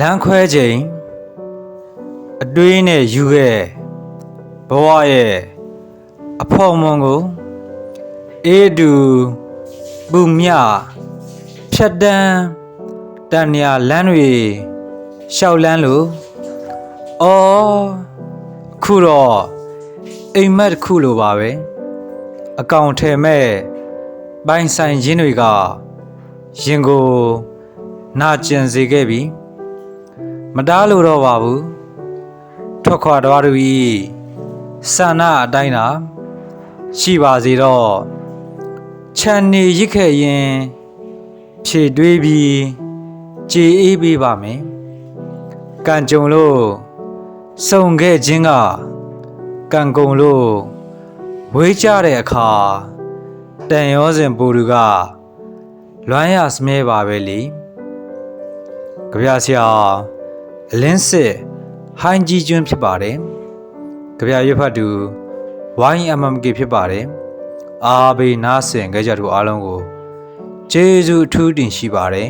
လမ်းခွဲချိန်အတွေးနဲ့ယူရဲ့ဘဝရဲ့အဖော်မွန်ကိုအေးတူပူမြဖြတ်တန်းတန်ညာလမ်းတွေရှောက်လန်းလို့အော်အခုတော့အိမ်မက်တစ်ခုလိုပါပဲအကောင်ထဲမဲ့ပိုင်ဆိုင်ရင်းတွေကရင်ကိုနာကျင်စေခဲ့ပြီ မတားလို့တော့ပါဘူးထွက်ခွာတော်သူဤဆန္ဒအတိုင်းသာရှိပါစေတော့ခြံနေရစ်ခဲ့ရင်ဖြည့်တွေးပြီးကြည်အေးပေးပါမယ်ကံကြုံလို့စုံခဲ့ခြင်းကကံကုန်လို့ဝေးကြတဲ့အခါတန်ရောစဉ်ပူသူကလွမ်းရစမြဲပါပဲလေကြပြဆရာ အလင်းစစ်ဟိုင်းကြီးကျွန်းဖြစ်ပါတယ်ကြပြရွတ်ဖတ်သူ YMMK ဖြစ်ပါတယ်အားပေးနားဆင်ကြကြသူအားလုံးကိုကျေးဇူးအထူးတင်ရှိပါတယ်